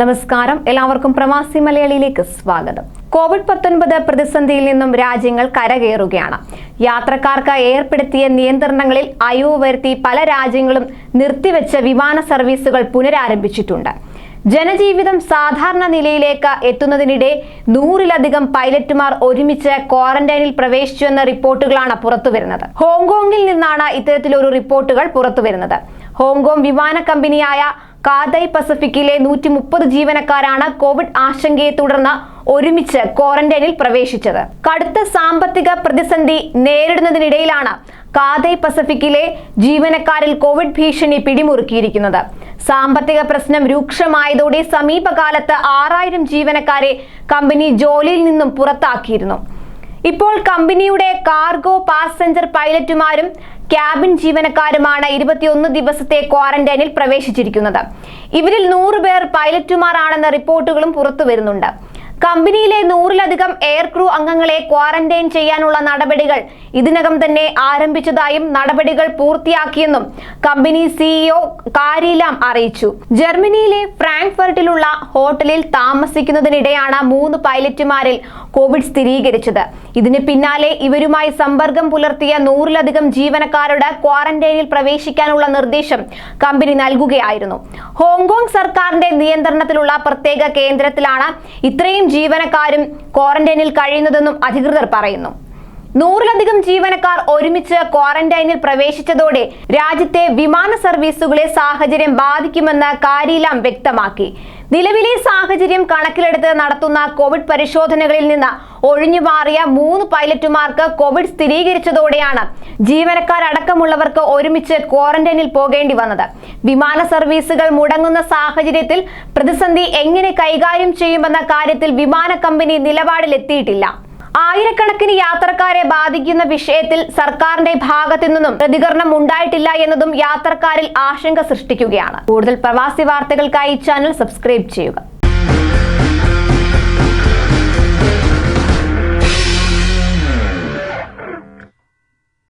നമസ്കാരം. എല്ലാവർക്കും പ്രവാസി മലയാളിയിലേക്ക് സ്വാഗതം. കോവിഡ് പത്തൊൻപത് പ്രതിസന്ധിയിൽ നിന്നും രാജ്യങ്ങൾ കരകയറുകയാണ്. യാത്രക്കാർക്ക് ഏർപ്പെടുത്തിയ നിയന്ത്രണങ്ങളിൽ അയവ് വരുത്തി പല രാജ്യങ്ങളും നിർത്തിവെച്ച വിമാന സർവീസുകൾ പുനരാരംഭിച്ചിട്ടുണ്ട്. ജനജീവിതം സാധാരണ നിലയിലേക്ക് എത്തുന്നതിനിടെ നൂറിലധികം പൈലറ്റുമാർ ഒരുമിച്ച് ക്വാറന്റൈനിൽ പ്രവേശിച്ചുവെന്ന റിപ്പോർട്ടുകളാണ് പുറത്തുവരുന്നത്. ഹോങ്കോങ്ങിൽ നിന്നാണ് ഇത്തരത്തിലൊരു റിപ്പോർട്ടുകൾ പുറത്തുവരുന്നത്. ഹോങ്കോങ് വിമാന കമ്പനിയായ കാതൈ പസഫിക്കിലെ നൂറ്റി മുപ്പത് ജീവനക്കാരാണ് കോവിഡ് ആശങ്കയെ തുടർന്ന് ഒരുമിച്ച് ക്വാറന്റൈനിൽ പ്രവേശിച്ചത്. കടുത്ത സാമ്പത്തിക പ്രതിസന്ധി നേരിടുന്നതിനിടയിലാണ് കാതൈ പസഫിക്കിലെ ജീവനക്കാരിൽ കോവിഡ് ഭീഷണി പിടിമുറുക്കിയിരിക്കുന്നത്. സാമ്പത്തിക പ്രശ്നം രൂക്ഷമായതോടെ സമീപകാലത്ത് ആറായിരം ജീവനക്കാരെ കമ്പനി ജോലിയിൽ നിന്നും പുറത്താക്കിയിരുന്നു. ഇപ്പോൾ കമ്പനിയുടെ കാർഗോ പാസഞ്ചർ പൈലറ്റുമാരും ക്യാബിൻ ജീവനക്കാരുമാണ് ഇരുപത്തിയൊന്ന് ദിവസത്തെ ക്വാറന്റൈനിൽ പ്രവേശിച്ചിരിക്കുന്നത്. ഇവരിൽ നൂറ് പേർ പൈലറ്റുമാരാണെന്ന റിപ്പോർട്ടുകളും പുറത്തു വരുന്നുണ്ട് കമ്പനിയിലെ നൂറിലധികം എയർ ക്രൂ അംഗങ്ങളെ ക്വാറന്റൈൻ ചെയ്യാനുള്ള നടപടികൾ ഇതിനകം തന്നെ ആരംഭിച്ചതായും നടപടികൾ പൂർത്തിയാക്കിയെന്നും കമ്പനി സിഇഒ കാരിലാം അറിയിച്ചു. ജർമ്മനിയിലെ ഫ്രാങ്ക്ഫർട്ടിലുള്ള ഹോട്ടലിൽ താമസിക്കുന്നതിനിടെയാണ് മൂന്ന് പൈലറ്റുമാരിൽ കോവിഡ് സ്ഥിരീകരിച്ചത്. ഇതിന് പിന്നാലെ ഇവരുമായി സമ്പർക്കം പുലർത്തിയ നൂറിലധികം ജീവനക്കാരുടെ ക്വാറന്റൈനിൽ പ്രവേശിക്കാനുള്ള നിർദ്ദേശം കമ്പനി നൽകുകയായിരുന്നു. ഹോങ്കോങ് സർക്കാരിന്റെ നിയന്ത്രണത്തിലുള്ള പ്രത്യേക കേന്ദ്രത്തിലാണ് ഇത്രയും ജീവനക്കാരും ക്വാറന്റൈനിൽ കഴിയുന്നതെന്നും അധികൃതർ പറയുന്നു നൂറിലധികം ജീവനക്കാർ ഒരുമിച്ച് ക്വാറന്റൈനിൽ പ്രവേശിച്ചതോടെ രാജ്യത്തെ വിമാന സർവീസുകളെ സാഹചര്യം ബാധിക്കുമെന്ന് കാരിലാം വ്യക്തമാക്കി. നിലവിലെ സാഹചര്യം കണക്കിലെടുത്ത് നടത്തുന്ന കോവിഡ് പരിശോധനകളിൽ നിന്ന് ഒഴിഞ്ഞുമാറിയ മൂന്ന് പൈലറ്റുമാർക്ക് കോവിഡ് സ്ഥിരീകരിച്ചതോടെയാണ് ജീവനക്കാരടക്കമുള്ളവർക്ക് ഒരുമിച്ച് ക്വാറന്റൈനിൽ പോകേണ്ടി വന്നത്. വിമാന സർവീസുകൾ മുടങ്ങുന്ന സാഹചര്യത്തിൽ പ്രതിസന്ധി എങ്ങനെ കൈകാര്യം ചെയ്യുമെന്ന കാര്യത്തിൽ വിമാന കമ്പനി നിലപാടിലെത്തിയിട്ടില്ല. ആയിരക്കണക്കിന് യാത്രക്കാരെ ബാധിക്കുന്ന വിഷയത്തിൽ സർക്കാരിന്റെ ഭാഗത്തു നിന്നും പ്രതികരണം ഉണ്ടായിട്ടില്ല എന്നതും യാത്രക്കാരിൽ ആശങ്ക സൃഷ്ടിക്കുകയാണ്. കൂടുതൽ പ്രവാസി വാർത്തകൾക്കായി ചാനൽ സബ്സ്ക്രൈബ് ചെയ്യുക.